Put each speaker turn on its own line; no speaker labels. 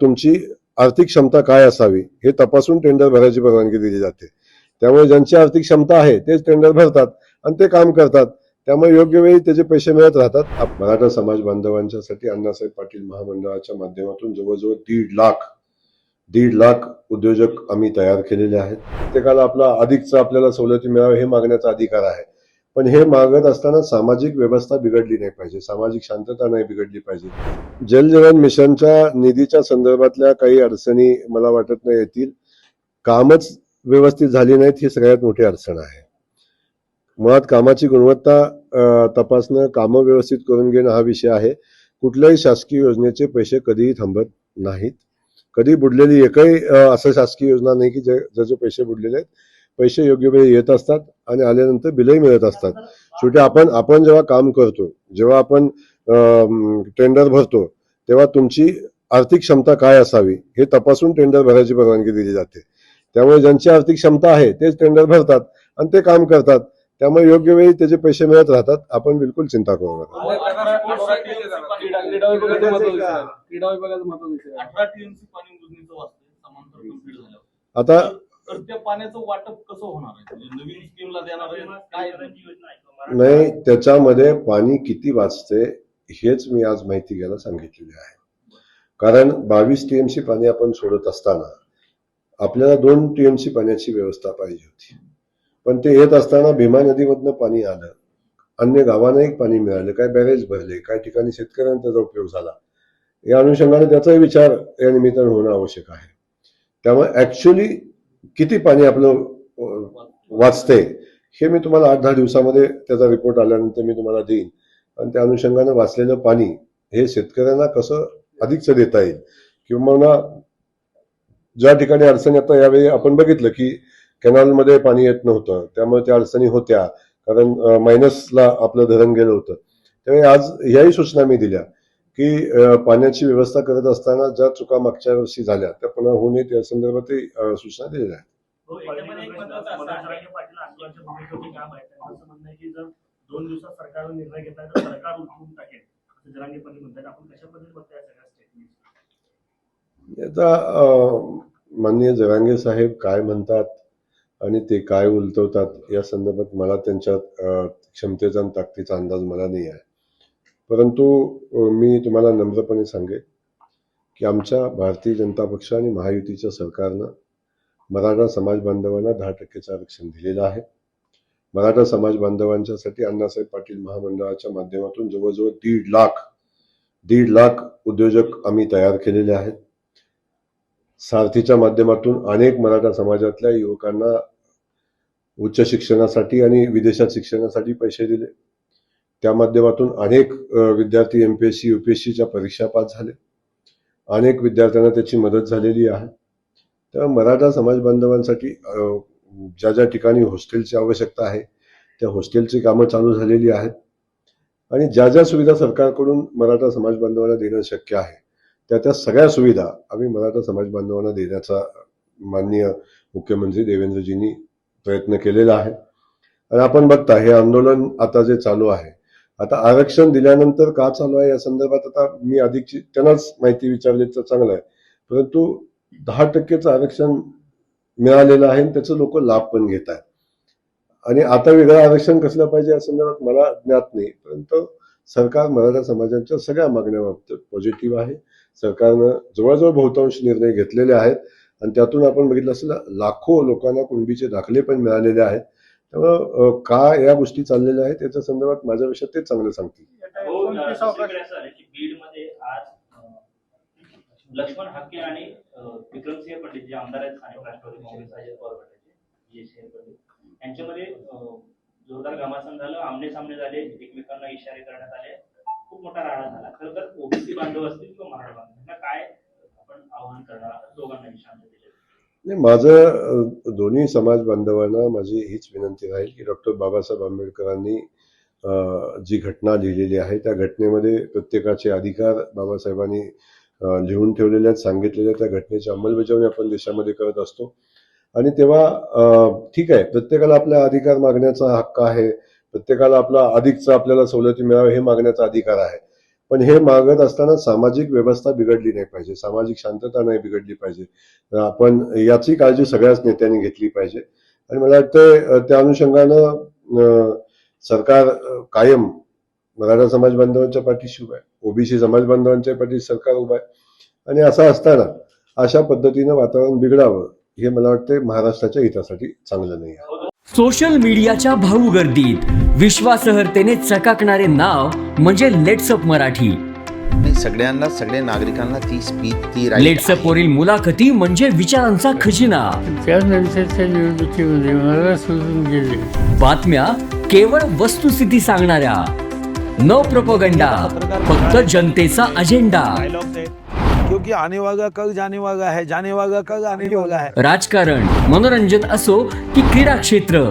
तुमची आर्थिक क्षमता काय असावी हे तपासून टेंडर भरायची परवानगी दिली जाते. त्यामुळे ज्यांची आर्थिक क्षमता आहे तेच टेंडर भरतात आणि ते काम करतात. त्यामुळे योग्य वेळी त्याचे पैसे मिळत राहतात. मराठा समाज बांधवांच्यासाठी अण्णासाहेब पाटील महामंडळाच्या माध्यमातून जवळजवळ दीड लाख दीड लाख उद्योजक आम्ही तयार केलेले आहेत. प्रत्येकाला आपला अधिकचा आपल्याला सवलती मिळावी हे मागण्याचा अधिकार आहे. पण हे मागत असताना सामाजिक व्यवस्था बिघडली नाही पाहिजे सामाजिक शांतता नाही बिघडली पाहिजे. जल जीवन मिशनच्या निधीच्या संदर्भातल्या काही अडचणी मला वाटत नाही येतील. कामच व्यवस्थित झाली नाहीत ही सगळ्यात मोठी अडचण आहे. मुळात कामाची गुणवत्ता तपासणं कामं व्यवस्थित करून घेणं हा विषय आहे. कुठल्याही शासकीय योजनेचे पैसे कधीही थांबत नाहीत. कधी बुडलेली एकही असं शासकीय योजना नाही की जे ज्याचे पैसे बुडलेले आहेत पैसे योग्य वेळी येत असतात आणि आल्यानंतर बिलही मिळत असतात शेवटी आपण आपण जेव्हा काम करतो जेव्हा आपण टेंडर भरतो तेव्हा तुमची आर्थिक क्षमता काय असावी हे तपासून टेंडर भरायची परवानगी दिली जाते त्यामुळे ज्यांची आर्थिक क्षमता आहे तेच टेंडर भरतात आणि ते काम करतात त्यामुळे योग्य वेळी त्याचे पैसे मिळत राहतात आपण बिलकुल चिंता करू नका आता
तर त्या पाण्याचं वाटप कसं होणार आहे? म्हणजे नवीन स्कीमला देणार आहे काय?
नाही त्याच्यामध्ये पाणी किती वाचते हेच मी आज माहिती घ्यायला सांगितलेली आहे. कारण बावीस टीएमसी पाणी आपण सोडत असताना आपल्याला दोन टीएमसी पाण्याची व्यवस्था पाहिजे होती. पण ते येत असताना भीमा नदीमधनं पाणी आलं अन्य गावांनाही पाणी मिळालं काय बॅरेज भरले काय ठिकाणी शेतकऱ्यांना त्याचा उपयोग झाला. या अनुषंगाने त्याचाही विचार या निमित्तानं होणं आवश्यक आहे. त्यामुळे ऍक्च्युली किती पाणी आपलं वाचते हे मी तुम्हाला आठ दहा दिवसामध्ये त्याचा रिपोर्ट आल्यानंतर मी तुम्हाला देईन. आणि त्या अनुषंगानं वाचलेलं पाणी हे शेतकऱ्यांना कसं अधिकचं देता येईल? किंवा ज्या ठिकाणी अडचणी आता यावेळी आपण बघितलं की कॅनॉलमध्ये पाणी येत नव्हतं त्यामुळे त्या अडचणी होत्या कारण मायनसला आपलं धरण गेलं होतं. त्यावेळी आज याही सूचना मी दिल्या. की पाण्याची व्यवस्था करत असताना ज्या चुका मागच्या वर्षी झाल्या त्या पुन्हा होऊ नयेत या संदर्भातही अं, सूचना दिलेल्या आहेत.
हो, याच्यामध्ये एक महत्त्वाचं असं आहे. की पाटील आंदोलनाच्या भूमिकेचे काम आहे. त्यांचं असं म्हणणं आहे की जर दोन दिवसात सरकारनं निर्णय घेतला तर सरकार उठवून टाकेल. असं जरांगे पाटील म्हणतात. आपण कशा पद्धतीने बघता या सगळ्या स्टेटमेंट
आता अं, माननीय जरांगे साहेब काय म्हणतात आणि ते काय उलटवतात या संदर्भात मला त्यांच्या क्षमतेचा आणि ताकदीचा अंदाज मला नाही आहे. परंतु मी तुम्हाला नम्रपणे सांगेन की आमच्या भारतीय जनता पक्ष आणि महायुतीच्या सरकारनं मराठा समाज बांधवांना दहा टक्केचं आरक्षण दिलेलं आहे. मराठा समाज बांधवांच्यासाठी अण्णासाहेब पाटील महामंडळाच्या माध्यमातून जवळजवळ दीड लाख दीड लाख उद्योजक आम्ही तयार केलेले आहेत. सारथीच्या माध्यमातून अनेक मराठा समाजातल्या युवकांना उच्च शिक्षणासाठी आणि विदेशात शिक्षणासाठी पैसे दिले. त्या माध्यमातून अनेक विद्यार्थी M P S C U P S सीच्या परीक्षा पास झाले. अनेक विद्यार्थ्यांना त्याची मदत झालेली आहे. तर मराठा समाज बांधवांसाठी ज्या ज्या ठिकाणी हॉस्टेलची आवश्यकता आहे त्या हॉस्टेलची कामं चालू झालेली आहेत. आणि ज्या ज्या सुविधा सरकारकडून मराठा समाज बांधवांना देणं शक्य आहे त्या त्या सगळ्या सुविधा आम्ही मराठा समाज बांधवांना देण्याचा माननीय मुख्यमंत्री देवेंद्रजींनी प्रयत्न केलेला आहे. आणि आपण बघता हे आंदोलन आता जे चालू आहे आता आरक्षण दिल्यानंतर का चालू आहे? या संदर्भात आता मी अधिकची त्यांनाच माहिती विचारली तर चांगलं आहे. परंतु दहा टक्केचं आरक्षण मिळालेलं आहे आणि त्याचं लोक लाभ पण घेत आहेत. आणि आता वेगळं आरक्षण कसलं पाहिजे या संदर्भात मला ज्ञात नाही. परंतु सरकार मराठा समाजाच्या सगळ्या मागण्याबाबत पॉझिटिव्ह आहे. सरकारनं जवळजवळ बहुतांश निर्णय घेतलेले आहेत. आणि त्यातून आपण बघितलं असेल लाखो लोकांना कुणबीचे दाखले पण मिळालेले आहेत. त्यामुळं का या गोष्टी चाललेल्या आहेत याच्या संदर्भात माझ्यापेक्षा तेच चांगलं सांगतील.
हो, अं, लक्ष्मण हाके आणि विक्रमसिंह पंडित जे आमदार आहेत स्थानिक राष्ट्रवादी काँग्रेस अजित पवार गटाचे जे सिंह पंडित यांच्यामध्ये जोरदार घमासान झालं आमने सामने झाले एकमेकांना इशारे करण्यात आले. खूप मोठा राडा झाला. खरं तर ओबीसी बांधव असतील किंवा मराठा बांधव यांना काय आपण आव्हान करणार? आहात दोघांनाही शांततेच्या
नाही माझं दोन्ही समाज बांधवांना माझी हीच विनंती राहील की डॉक्टर बाबासाहेब आंबेडकरांनी जी घटना लिहिलेली आहे त्या घटनेमध्ये प्रत्येकाचे अधिकार बाबासाहेबांनी लिहून ठेवलेले आहेत सांगितलेले त्या घटनेची अंमलबजावणी आपण देशामध्ये करत असतो. आणि तेव्हा ठीक आहे प्रत्येकाला आपला अधिकार मागण्याचा हक्क आहे प्रत्येकाला आपला अधिकचा आपल्याला सवलती मिळावे हे मागण्याचा अधिकार आहे. पण हे मागत असताना सामाजिक व्यवस्था बिघडली नाही पाहिजे सामाजिक शांतता नाही बिघडली पाहिजे. आपण याची काळजी सगळ्याच नेत्यांनी घेतली पाहिजे. आणि मला वाटतं त्या अनुषंगानं सरकार कायम मराठा समाज बांधवांच्या पाठीशी उभा आहे. ओबीसी समाज बांधवांच्या पाठीशी सरकार उभा आहे. आणि असं असताना अशा पद्धतीनं वातावरण बिघडावं हे मला वाटतं महाराष्ट्राच्या हितासाठी चांगलं नाही आहे.
सोशल मीडियाच्या भाऊ गर्दीत विश्वासार्हतेने चकाकणारे नाव म्हणजे लेट्सअप मराठी.
नाही सगळ्यांना सगळ्या नागरिकांना ती स्पीच ती right
लेट्सअप
आहे.
वरील मुलाखती म्हणजे विचारांचा खजिना.
त्यानंतरच्या निवडणुकीमध्ये मला सोडून गेले.
बातम्या केवळ वस्तुस्थिती सांगणाऱ्या. न प्रपोगंडा फक्त जनतेचा अजेंडा
क्योंकि आने वाला कल जाने वाला है जाने वाला कल आने वाला है।
राजकारण मनोरंजन असो की क्रीडा क्षेत्र.